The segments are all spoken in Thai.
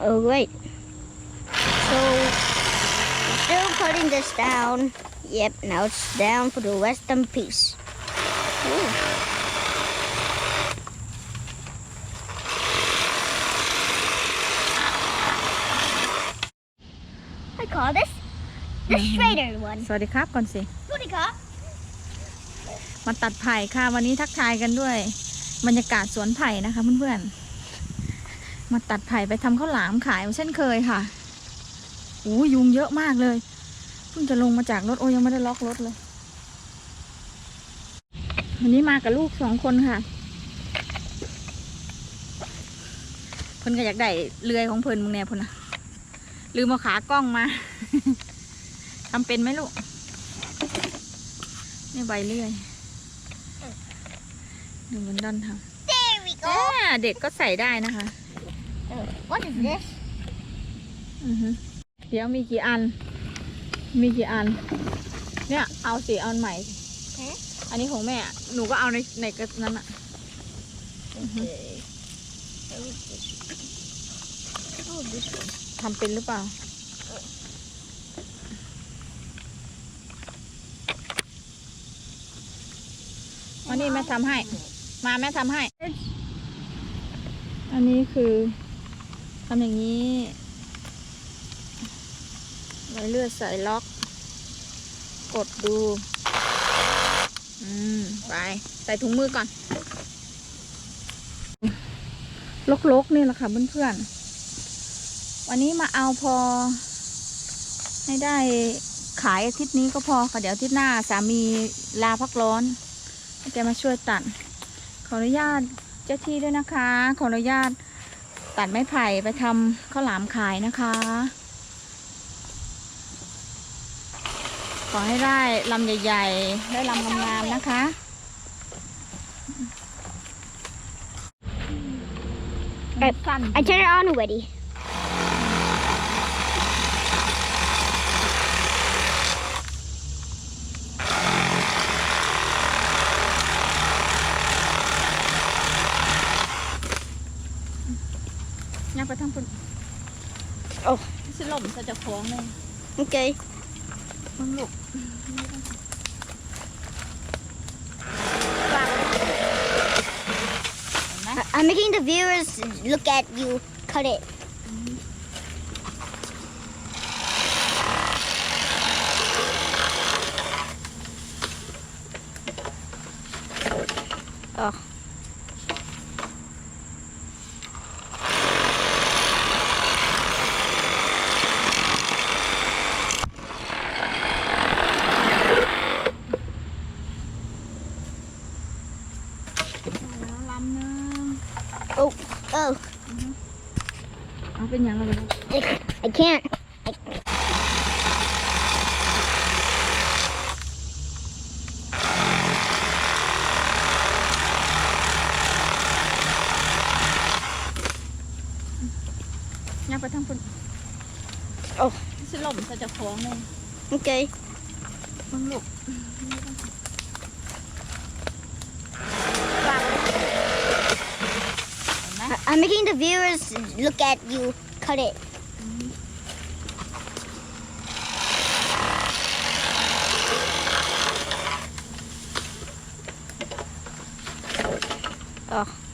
Oh, wait. So, still putting this down. Yep, now it's down for the western piece. Ooh. I call this the Mhm. straighter one. สวัสดีครับก่อนสิ What do you call? มาตัดไผ่ค่ะ วันนี้ทักทายกันด้วย บรรยากาศสวนไผ่นะคะเพื่อนๆ มาตัดไผ่ไปทำข้าวหลามขายเช่นเคยค่ะโอ้ยุงเยอะมากเลย เพิ่งจะลงมาจากรถโอ้ยังไม่ได้ล็อกรถเลย วันนี้มากับลูกสองคนค่ะเพิ่นก็อยากได้เรือของเพิ่นมึงแน่เพิ่นนะลืมเอาขากล้องมา ทำเป็นไหมลูกนี่ใบเลื่อยดูเหมือนดอนท There we ำอ่าเด็กก็ใส่ได้นะคะ Oh, what is this? อือฮึเดี๋ยวมีกี่อัน มีกี่อัน เนี่ย เอาสิเอาอันใหม่ฮะอันนี้ของแม่หนูก็เอาในในกระนั้นอะ Okay. What is this? Oh, this one. ทำเป็นหรือเปล่า วันนี้แม่ทำให้ มาแม่ทำให้ อันนี้คือ ทำอย่างนี้ไว้เลือดใส่ล็อก กดดู อืม ไป ใส่ถุงมือก่อน ลกๆนี่แหละค่ะเพื่อนๆ วันนี้มาเอาพอ ให้ได้ขายอาทิตย์นี้ก็พอค่ะ เดี๋ยวอาทิตย์หน้าสามีลาพักร้อนแกมาช่วยตัด ขออนุญาตเจ้าที่ด้วยนะคะ ขออนุญาต ตัดไม้ไผ่ไปทำข้าวหลามขายนะคะ ขอให้ได้ลำใหญ่ๆ ได้ลำงามๆนะคะ I, สั้น I turn it on already. Okay. I'm making the viewers look at you cut it. I, I can't. I, ยักไปทั้งคนโอ้สิลมจะจะฟ้องเลย okay. มึงลูก I- I'm making the viewers look at you cut it. Oh.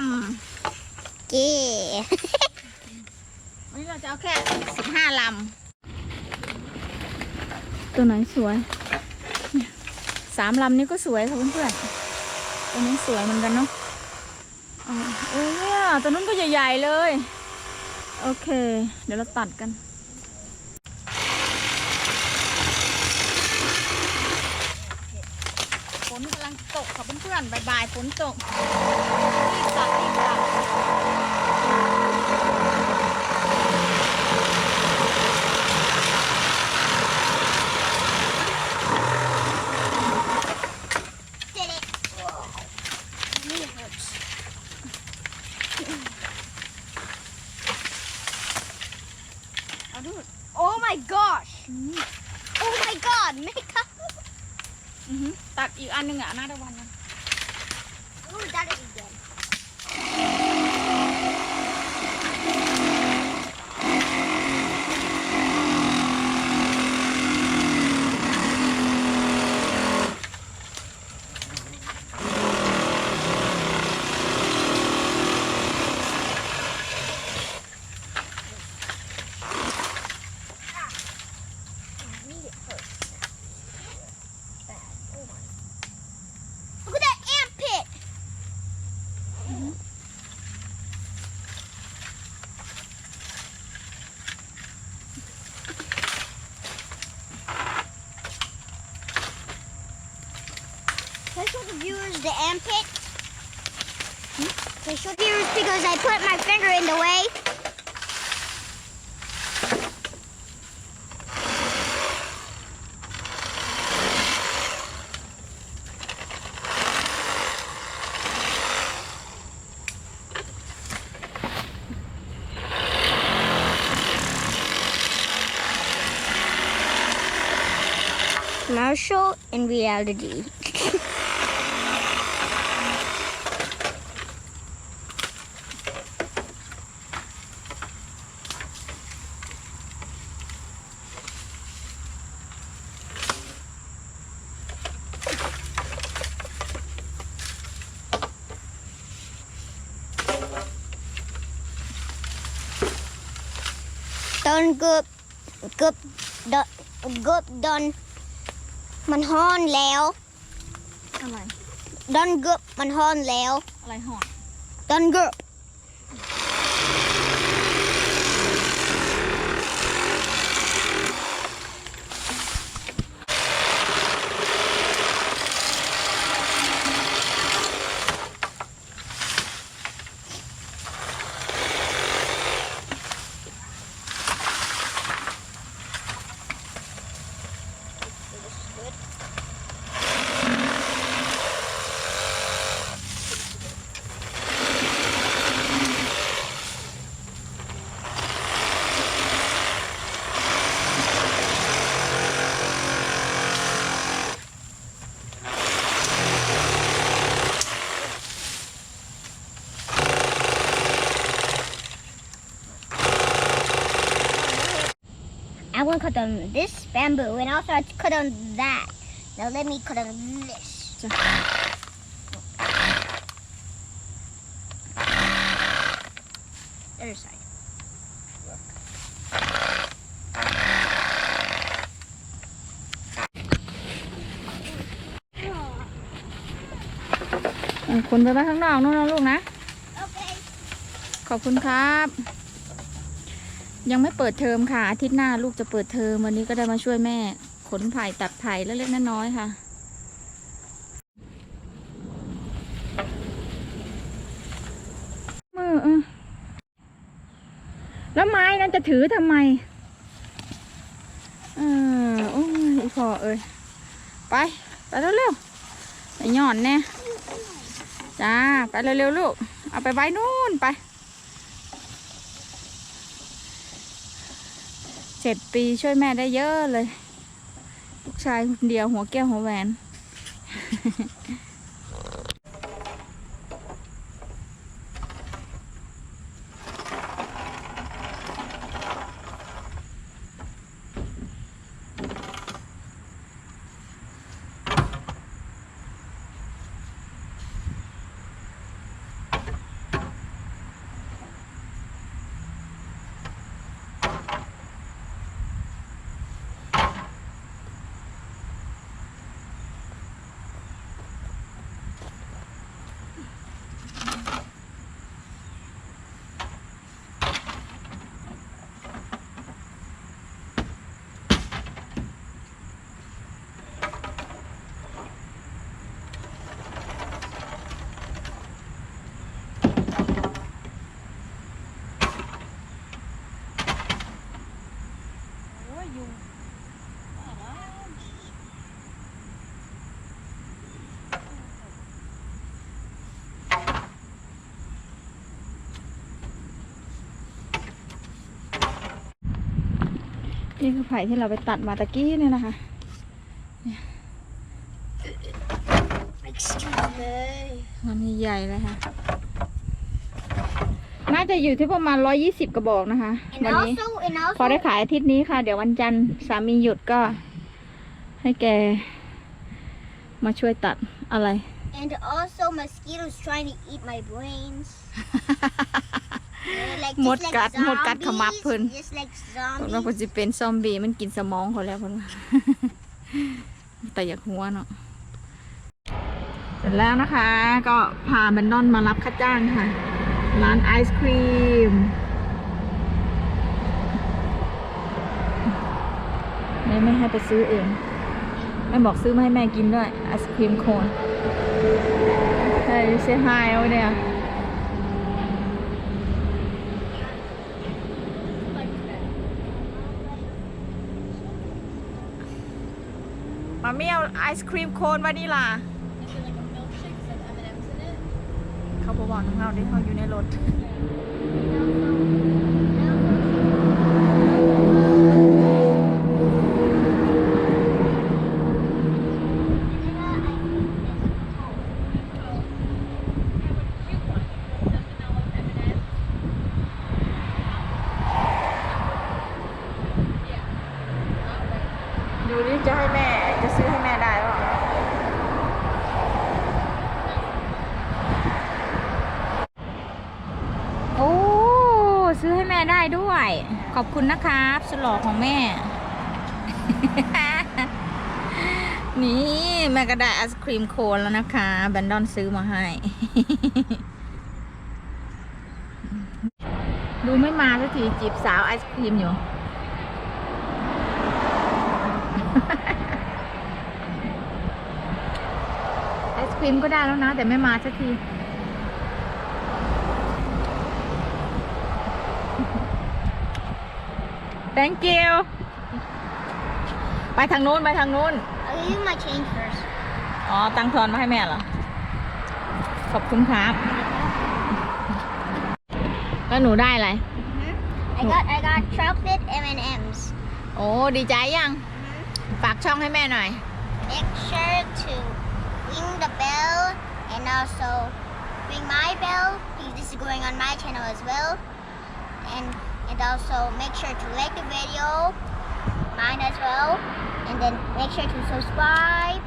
ำเก้วันนี้เราจะเอาแค่สิบห้าลำ ตัวไหนสวย สามลำนี้ก็สวยค่ะเพื่อนๆ ตัวนี้สวยเหมือนกันเนาะเออเนี่ยตัวนู้นก็ใหญ่ ๆ เลย โอเค เดี๋ยวเราตัดกันฝนกำลังตกค่ะเพื่อนๆบ่ายๆฝนตก the viewers the ant pit? Can I show the viewers because I put my finger in the way? Commercial and reality. Done good, good, done, good, done. มันฮ้อนแล้ว อะไร ดอนเกือบมันฮ้อนแล้ว อะไรหอดดอนเกือบ on this bamboo and also I cut on that. Now let me cut on this. จ้ะ Other side. อะคนไปไว้ข้างนอกนู่นนะลูกนะ Okay. ขอบคุณครับ ยังไม่เปิดเทอมค่ะ อาทิตย์หน้าลูกจะเปิดเทอมวันนี้ก็ได้มาช่วยแม่ ขนไผ่ตัดไผ่เล็กๆน้อยๆค่ะ มืออแล้วไม้นั้นจะถือทำไม เออโอ้ยอีพอเอ้ยไป ไปเร็วๆไปหย่อนแน่จ้า ไปเร็วๆลูก เอาไปไว้นู่นไป เจ็ดปีช่วยแม่ได้เยอะเลย ลูกชายคนเดียวหัวแก้วหัวแหวน นี่คือไผ่ที่เราไปตัดมาตะกี้เนี่ยนะคะ Excuse me. มันใหญ่ๆเลยค่ะ น่าจะอยู่ที่ประมาณร้อยี่สิบกระบอกนะคะ And วันนี้ also, and พอได้ also, ขายอาทิตย์นี้ค่ะ เดี๋ยววันจันทร์สามีหยุดก็ ให้แก มาช่วยตัดอะไร and also, mosquitoes trying to eat my brains. They're like, หมด just like กัดหมดกัดขมับ zombies, เพิ่น Just like คนว่า zombies. คนจะเป็นซอมบี้มันกินสมองเขาแล้วคนว่าแต่อยากหัวเนาะเสร็จแล้วนะคะ ก็พาแบนดอนมารับค่าจ้างค่ะ ร้านไอศครีมแม่ไม่ให้ไปซื้อเองแม่บอกซื้อมาให้แม่กินด้วยไอศครีมโคนเฮ้ยเซฮายเอาเนี่ย มาเมียวไอศครีมโคนวานิลา เขาบอกว่าของเราได้เขาอยู่ในรถ ดูดิจะให้แม่ จะซื้อให้แม่ได้ป่ะโอ้ ซื้อให้แม่ได้ด้วย ขอบคุณนะครับสลอของแม่ นี่แม่ก็ได้ไอศครีมโคนแล้วนะคะแบนดอนซื้อมาให้ ดูไม่มาสักทีจีบสาวไอศครีมอยู่ไอศครีมก็ได้แล้วนะ แต่ไม่มาสักที thank you ไปทางนู้นไปทางนู้น I'll give you my change first. อ๋อ ตังค์ทอนมาให้แม่เหรอ ขอบคุณครับ แล้วหนูได้อะไร I got, I got chocolate M&Ms. โอ้ ดีใจยัง ฝากช่องให้แม่หน่อย Make sure to ring the bell and also ring my bell because this is going on my channel as well. And and also make sure to like the video, mine as well. And then make sure to subscribe,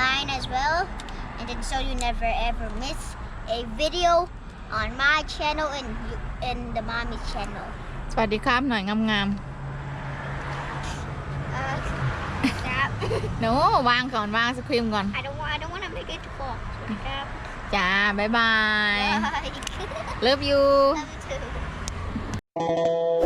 mine as well. And then so you never ever miss a video on my channel and you, and the mommy's channel. สวัสดีครับหน่อยงาม Uh, stop. ๆหนูวางก่อนวางไอศครีมก่อน I don't want I don't want to make it fall. Stop. จ้า บ๊ายบาย Bye. Love you Love you too. Música